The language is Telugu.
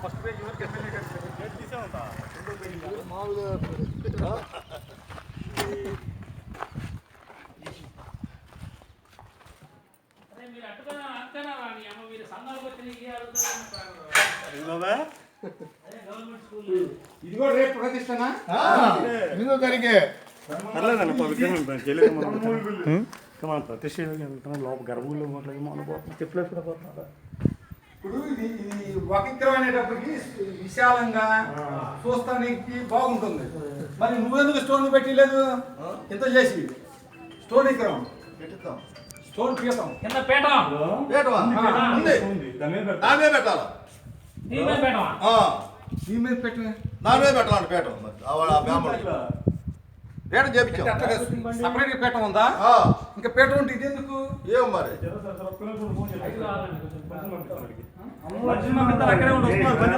ఫస్ట్ పేజ్ వరకు ఎమ్మెల్యే గారు మామూలుగా గవర్నమెంట్ స్కూల్ ఇది కూడా రేపు ప్రతిష్టనా? ఎనిమిదో తారీఖే పవిత్రంగా ప్రతిష్ట లోపల కూడా పోతున్నారు ఇప్పుడు ఇది ఇది వకిత్రం అనేటప్పటికి విశాలంగా చూస్తానికి బాగుంటుంది. మరి నువ్వెందుకు స్టోన్ పెట్టలేదు? ఇంత చేసి స్టోన్ పెట్టుతాం. స్టోన్ పీతం కింద పేట పెట్టవా ఆ, ఉంది. ఉంది. దాని పెట్టాలా. దీని మీద పేట. ఆ. పేట చేపించాం సపరేట్ పీఠం ఉందా? ఆ, ఇంకా పీఠం ఉంటే ఇది ఎందుకు ఏం మరి? అక్కడే